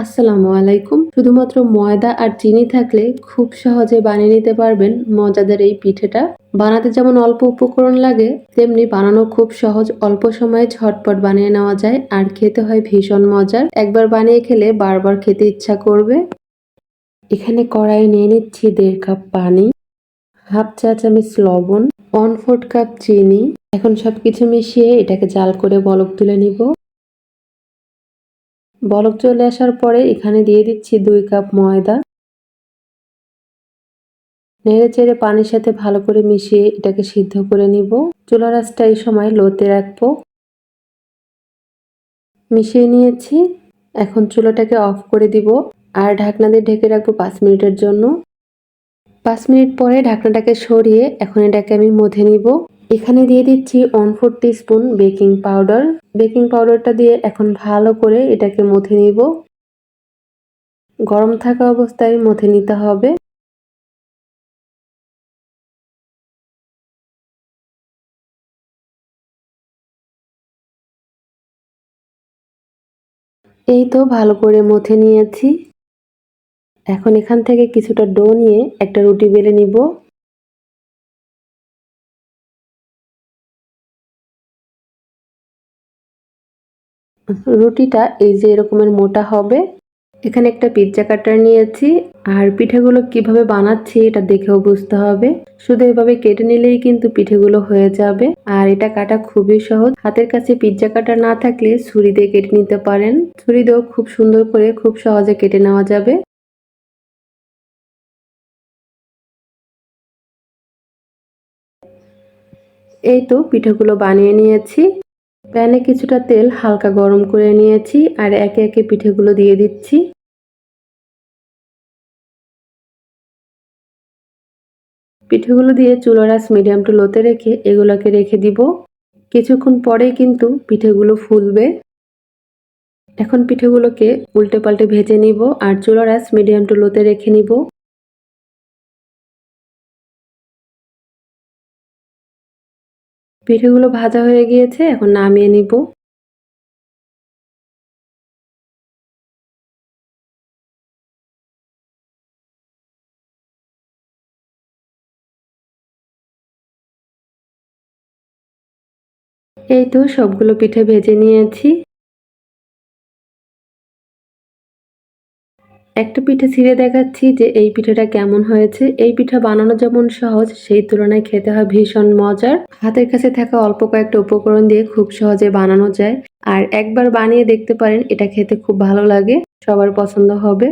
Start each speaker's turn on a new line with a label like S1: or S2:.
S1: আসসালামু আলাইকুম। শুধুমাত্র ময়দা আর চিনি থাকলে খুব সহজে বানিয়ে নিতে পারবেন মজাদার এই পিঠেটা। বানাতে যেমন অল্প উপকরণ লাগে, তেমনি বানানো খুব সহজ অল্প সময়ে ঝটপট বানিয়ে নেওয়া যায় আর খেতে হয় ভীষণ মজার। একবার বানিয়ে খেলে বারবার খেতে ইচ্ছা করবে। এখানে কড়াই নিয়ে নিচ্ছি দেড় কাপ পানি, হাফ চা চামচ লবণ, ওয়ান ফোর্থ কাপ চিনি। এখন সবকিছু মিশিয়ে এটাকে জাল করে বলক তুলে নিব। বলক চলে আসার পরে এখানে দিয়ে দিচ্ছি দুই কাপ ময়দা। নেড়ে চেড়ে পানির সাথে ভালো করে মিশিয়ে এটাকে সিদ্ধ করে নিব। চুলা রাসটা এই সময় লোতে রাখব। মিশিয়ে নিয়েছি। এখন চুলাটাকে অফ করে দিব। আর ঢাকনা দিয়ে ঢেকে রাখব পাঁচ মিনিটের জন্য। পাঁচ মিনিট পরে ঢাকনাটাকে সরিয়ে এখন এটাকে আমি মধে নিব। এখানে দিয়ে দিচ্ছি one four spoon baking powder baking পাউডারটা দিয়ে এখন ভালো করে এটাকে মথে নিব। গরম থাকা অবস্থায় মথে নিতে হবে। এই তো ভালো করে মথে নিয়েছি। এখন এখান থেকে কিছুটা ডো নিয়ে একটা রুটি বেলে নিব। রুটিটা এই যে এরকমের মোটা হবে। এখানে একটা পিৎজা কাটার নিয়েছি। আর পিঠেগুলো কীভাবে বানাচ্ছি এটা দেখেও বুঝতে হবে। শুধু এভাবে কেটে নিলেই কিন্তু পিঠেগুলো হয়ে যাবে। আর এটা কাটা খুবই সহজ। হাতের কাছে পিৎজা কাটার না থাকলে ছুরি দিয়ে কেটে নিতে পারেন। ছুরি দিয়েও খুব সুন্দর করে খুব সহজে কেটে নেওয়া যাবে। এই তো পিঠেগুলো বানিয়ে নিয়েছি। প্যানে কিছুটা তেল হালকা গরম করে নিয়েছি আর একে একে পিঠেগুলো দিয়ে দিচ্ছি। পিঠেগুলো দিয়ে চুলারাস মিডিয়াম টু লোতে রেখে এগুলোকে রেখে দিব। কিছুক্ষণ পরে কিন্তু পিঠেগুলো ফুলবে। এখন পিঠেগুলোকে উল্টে পাল্টে ভেজে নিব আর চুলারাস মিডিয়াম টু লোতে রেখে নিব। পিঠেগুলো ভাজা হয়ে গিয়েছে এখন নামিয়ে নিব। এই তো সবগুলো পিঠে ভেজে নিয়েছি। একটা পিঠে ছিঁড়ে দেখাচ্ছি যে এই পিঠেটা কেমন হয়েছে। এই পিঠা বানানো যেমন সহজ, সেই তুলনায় খেতে হয় ভীষণ মজার। হাতের কাছে থাকা অল্প কয়েকটা উপকরণ দিয়ে খুব সহজে বানানো যায়। আর একবার বানিয়ে দেখতে পারেন, এটা খেতে খুব ভালো লাগে, সবার পছন্দ হবে।